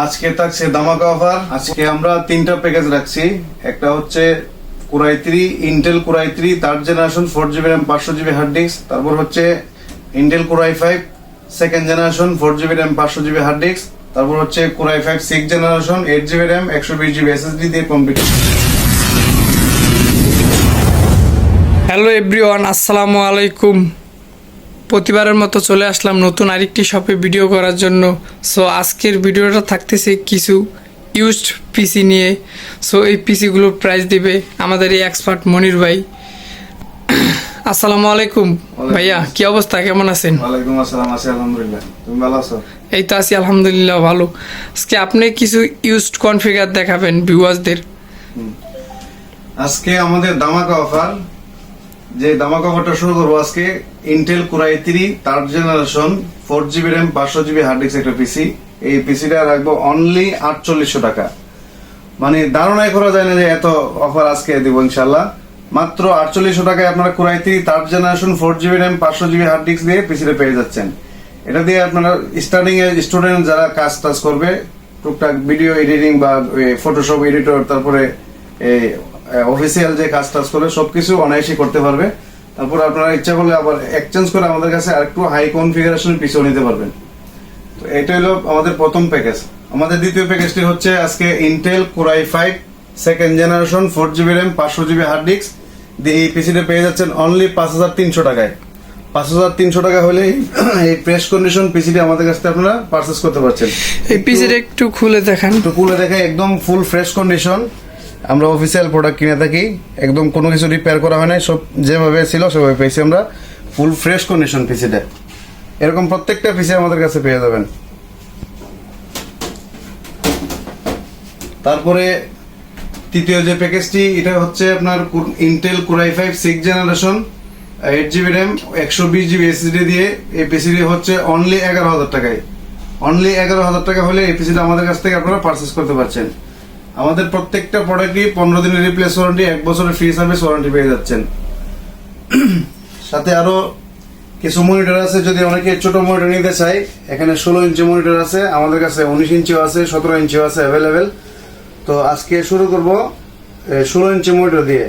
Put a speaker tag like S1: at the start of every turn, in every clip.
S1: আজকে থাকছে দামাকা অফার আজকে আমরা তিনটা প্যাকেজ রাখছি। একটা হচ্ছে core i three intel core i three third generation four GB RAM পাঁচশো জিবি হার্ড ডিস্ক তারপর হচ্ছে intel core i five second generation four GB RAM পাঁচশো জিবি হার্ড ডিস্ক তারপর হচ্ছে core i five six generation eight GB RAM একশো বিশ GB SSD দিয়ে complete
S2: hello everyone আসসালামু আলাইকুম। প্রতিবারের মতো চলে আসলাম নতুন আরেকটি শপে ভিডিও করার জন্য। সো আজকের ভিডিওটা থাকতেছে কিছু ইউজড পিসি নিয়ে। সো এই পিসিগুলোর প্রাইস দিবে আমাদের এই এক্সপার্ট মনির ভাই। আসসালামু আলাইকুম ভাইয়া কি অবস্থা? কেমন আছেন?
S1: ওয়ালাইকুম আসসালাম আছি আলহামদুলিল্লাহ। তুমি ভালো আছো?
S2: এই তো আছি আলহামদুলিল্লাহ ভালো। আজকে আপনি কিছু ইউজড কনফিগার দেখাবেন ভিউয়ার্সদের
S1: আজকে আমাদের দামাকা অফার যে দামাকা অফারটা শুরু করব আজকে intel core i three third generation four GB RAM পাঁচশো জিবি হার্ড ডিস্ক একটা পিসি এই পিসিটা রাখব অনলি আটচল্লিশশো টাকা। মানে ধারণাই করা যায় না যে এত অফার আজকে দিব ইনশাল্লাহ মাত্র আটচল্লিশশো টাকায় আপনারা core i three third generation four GB RAM পাঁচশো জিবি হার্ড ডিস্ক দিয়ে পিসিটা পেয়ে যাচ্ছেন। এটা দিয়ে আপনারা স্টার্টিং এ স্টুডেন্ট যারা কাজ টাজ করবে, টুকটাক ভিডিও এডিটিং বা ফটোশপ এডিটর তারপরে অফিসিয়াল যে কাজ টাজ করবে সবকিছু অনায়াসই করতে পারবে। তারপর আপনারা ইচ্ছা করলে আবার এক্সচেঞ্জ করে আমাদের কাছে আরেকটু হাই কনফিগারেশন পিসিও নিতে পারবেন। তো এটা হলো আমাদের প্রথম প্যাকেজ আমাদের দ্বিতীয় প্যাকেজটি হচ্ছে আজকে intel core i five second generation four GB RAM পাঁচশো জিবি হার্ড ডিস্ক দিয়ে এই পিসিটা পেয়ে যাচ্ছেন অনলি পাঁচ হাজার তিনশো টাকায়। পাঁচ হাজার তিনশো টাকা হলে এই প্রেস কন্ডিশন পিসিটি আমাদের কাছ থেকে আপনারা পারচেস করতে পারছেন।
S2: এই পিসিটা একটু খুলে দেখান।
S1: একটু খুলে দেখে একদম ফুল ফ্রেশ কন্ডিশন আমরা অফিসিয়াল প্রোডাক্ট কিনে থাকি, একদম কোনো কিছু রিপেয়ার করা হয় নাই, সব যেভাবে ছিল সেভাবে পেয়েছি আমরা। ফুল ফ্রেশ কন্ডিশন পিসিটা এরকম প্রত্যেকটা পিসি আমাদের কাছে পেয়ে যাবেন। তারপরে তৃতীয় যে প্যাকেজটি এটা হচ্ছে আপনার intel core i five six generation eight GB RAM একশো বিশ জিবি এসএসডি দিয়ে। এই পিসিটি হচ্ছে অনলি এগারো হাজার টাকায়। অনলি এগারো হাজার টাকা হলে এই পিসিটা আমাদের কাছ থেকে আপনারা পারচেস করতে পারছেন। আমাদের প্রত্যেকটা প্রোডাক্টই পনেরো দিনের রিপ্লেস ওয়ারেন্টি এক বছরের ফ্রি সার্ভিস ওয়ারেন্টি পেয়ে যাচ্ছেন। সাথে আরও কিছু মনিটর আছে, যদি অনেকে ছোট মনিটর নিতে চাই এখানে ষোলো ইঞ্চি মনিটর আছে, আমাদের কাছে উনিশ ইঞ্চিও আছে, সতেরো ইঞ্চিও আছে অ্যাভেলেবেল তো আজকে শুরু করব ষোলো ইঞ্চি মনিটর দিয়ে।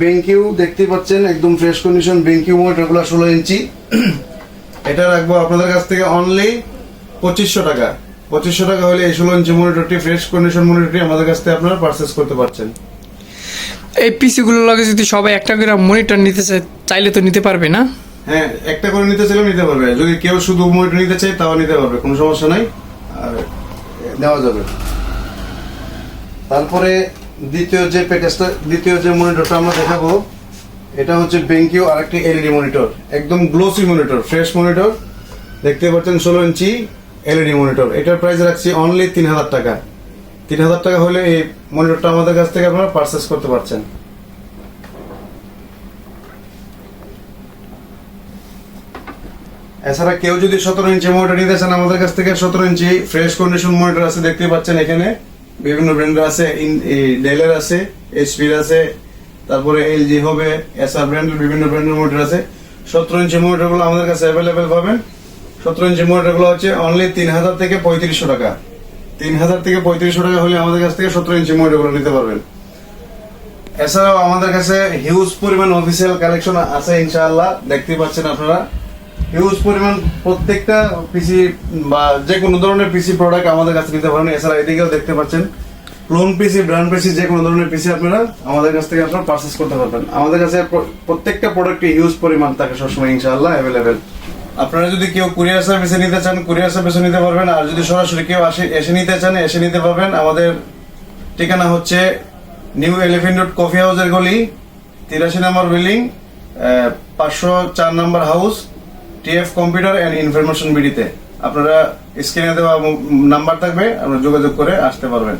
S1: বেঙ্কিউ দেখতে পাচ্ছেন, একদম ফ্রেশ কন্ডিশন বেঙ্কিউ মনিটরগুলো ষোলো ইঞ্চি। এটা রাখব আপনাদের কাছ থেকে অনলি পঁচিশশো টাকা। পঁচিশশো টাকা হলে এই ষোলো ইঞ্চি মনিটরটি ফ্রেশ কন্ডিশন মনিটরটি আমাদের কাছ থেকে আপনারা পারচেস করতে পারছেন।
S2: এই পিসিগুলোর লগে যদি সবাই একটা করে মনিটর নিতে চায় চাইলে তো নিতে পারবে না?
S1: হ্যাঁ একটা করে নিতে চাইলেও নিতে পারবে। যদি কেউ শুধু মনিটর নিতে চায় তাও নিতে পারবে কোনো সমস্যা নাই। আর নেওয়া যাবে। তারপরে দ্বিতীয় যে প্যাকেজটা দ্বিতীয় যে মনিটরটা আমরা দেখাবো এটা হচ্ছে বেঙ্কিও আরেকটি এলইডি মনিটর একদম গ্লোসি মনিটর ফ্রেশ মনিটর দেখতে পাচ্ছেন ষোলো ইঞ্চি। এলইডি মনিটর এটার প্রাইস রাখছি অনলি তিন হাজার টাকা। তিন হাজার টাকা হলে এই মনিটরটা আমাদের কাছ থেকে আপনারা পারচেস করতে পারছেন। এছাড়া কেউ যদি সতেরো ইঞ্চি মনিটর নিতে চান আমাদের কাছ থেকে, সতেরো ইঞ্চি ফ্রেশ কন্ডিশন মনিটর আছে দেখতে পাচ্ছেন এখানে। বিভিন্ন ব্র্যান্ডের আছে ডেলের আছে এইচপির আছে, তারপরে এলজি হবে এসআর ব্র্যান্ডের বিভিন্ন ব্র্যান্ডের মনিটর আছে। সতেরো ইঞ্চি মনিটরগুলো আমাদের কাছে অ্যাভেলেবেল পাবেন। সতেরো ইঞ্চি মনিটরগুলো হচ্ছে অনলি তিন হাজার থেকে পঁয়ত্রিশশো টাকা। তিন হাজার থেকে পঁয়ত্রিশশো টাকা হলে আমাদের কাছ থেকে সতেরো ইঞ্চি মনিটরগুলো নিতে পারবেন। এছাড়াও আমাদের কাছে হিউজ পরিমাণ অফিসিয়াল কালেকশন আছে ইনশাআল্লাহ দেখতে পাচ্ছেন আপনারা। হিউজ পরিমাণ প্রত্যেকটা পিসি বা যে কোনো ধরনের পিসি প্রোডাক্ট আমাদের কাছে নিতে পারেন। এছাড়া এদিকেও দেখতে পাচ্ছেন ক্লোন পিসি ব্র্যান্ড পিসি যে কোনো ধরনের পিসি আপনারা আমাদের কাছ থেকে আপনারা পারচেস করতে পারবেন। আমাদের কাছে প্রত্যেকটা প্রোডাক্টে হিউজ পরিমাণ থাকে সবসময় ইনশাআল্লাহ অ্যাভেলেবেল আপনারা যদি কেউ কুরিয়ার সার্ভিসে নিতে চান, কুরিয়ার সার্ভিসে নিতে পারবেন। আর যদি সরাসরি কেউ আসে, এসে নিতে চান, এসে নিতে পারবেন। আমাদের ঠিকানা হচ্ছে নিউ এলিফেন্ট রোড, কফি হাউসের গলি, তিরাশি নম্বর বিল্ডিং পাঁচশো চার নম্বর house, TF computer and information বিডিতে। আপনারা স্ক্রিনে দেওয়া নাম্বার থাকবে, আপনারা যোগাযোগ করে আসতে পারবেন।